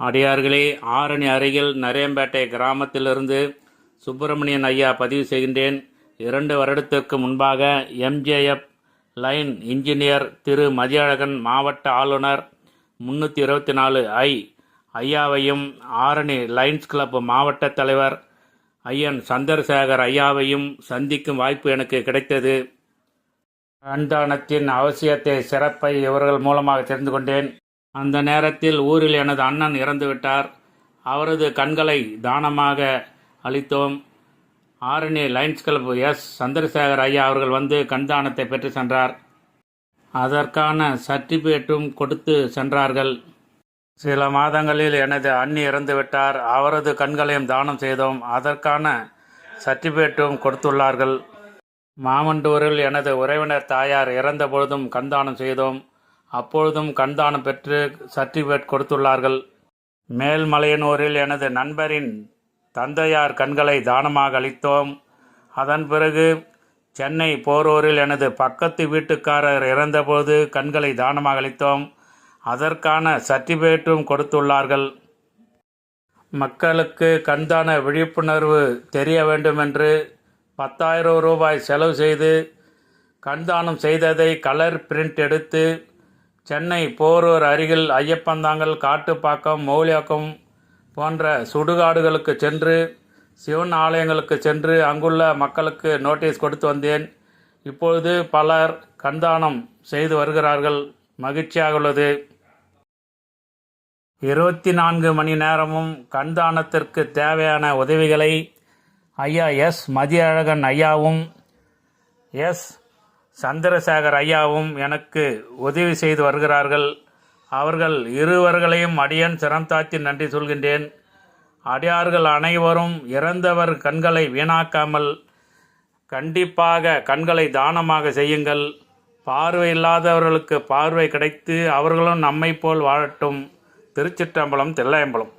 அடியார்களே ஆரணி அருகில் நரேம்பேட்டை கிராமத்திலிருந்து சுப்பிரமணியன் ஐயா பதிவு செய்கின்றேன். இரண்டு வருடத்திற்கு முன்பாக எம்ஜேஎஃப் லைன் இன்ஜினியர் திரு மதியழகன் மாவட்ட ஆளுநர் முன்னூற்றி இருபத்தி நாலு ஐ. ஐயாவையும் ஆரணி லைன்ஸ் கிளப் மாவட்ட தலைவர் ஐயன் சந்திரசேகர் ஐயாவையும் சந்திக்கும் வாய்ப்பு எனக்கு கிடைத்தது. அன்தானத்தின் அவசியத்தை சிறப்பை இவர்கள் மூலமாக தெரிந்து கொண்டேன். அந்த நேரத்தில் ஊரில் எனது அண்ணன் இறந்துவிட்டார். அவரது கண்களை தானமாக அளித்தோம் Arani Lions club S. Chandrasekar ஐயா அவர்கள் வந்து கண்தானத்தை பெற்று சென்றார். அதற்கான சர்டிபிகேட்டும் கொடுத்து சென்றார்கள். சில மாதங்களில் எனது அண்ணி இறந்துவிட்டார். அவரது கண்களையும் தானம் செய்தோம். அதற்கான சர்டிபிகேட்டும் கொடுத்துள்ளார்கள். மாமண்டூரில் எனது உறவினர் தாயார் இறந்த பொழுதும் கண்தானம் செய்தோம். அப்பொழுதும் கண்தானம் பெற்று சர்டிபிகேட் கொடுத்துள்ளார்கள். மேல்மலையனூரில் எனது நண்பரின் தந்தையார் கண்களை தானமாக அளித்தோம். அதன் பிறகு சென்னை போரூரில் எனது பக்கத்து வீட்டுக்காரர் இறந்தபோது கண்களை தானமாக அளித்தோம். அதற்கான சர்டிபிகேட்டும் கொடுத்துள்ளார்கள். மக்களுக்கு கண்தான விழிப்புணர்வு தெரிய வேண்டும் என்று பத்தாயிரம் ரூபாய் செலவு செய்து கண்தானம் செய்ததை கலர் பிரிண்ட் எடுத்து சென்னை போரூர் அருகில் ஐயப்பந்தாங்கல் காட்டுப்பாக்கம் மௌலியாக்கம் போன்ற சுடுகாடுகளுக்கு சென்று சிவன் ஆலயங்களுக்கு சென்று அங்குள்ள மக்களுக்கு நோட்டீஸ் கொடுத்து வந்தேன். இப்பொழுது பலர் கண்தானம் செய்து வருகிறார்கள். மகிழ்ச்சியாக உள்ளது இருபத்தி நான்கு மணி நேரமும் கண்தானத்திற்கு தேவையான உதவிகளை ஐயா எஸ். மதியழகன் ஐயாவும் எஸ். சந்திரசேகர் ஐயாவும் எனக்கு உதவி செய்து வருகிறார்கள். அவர்கள் இருவர்களையும் அடியன் சிரம் நன்றி சொல்கின்றேன். அடியார்கள் அனைவரும் இறந்தவர் கண்களை வீணாக்காமல் கண்டிப்பாக கண்களை தானமாக செய்யுங்கள். பார்வை இல்லாதவர்களுக்கு பார்வை கிடைத்து அவர்களும் நம்மை போல் வாழட்டும். திருச்சிற்றம்பலம் தில்லையம்பலம்.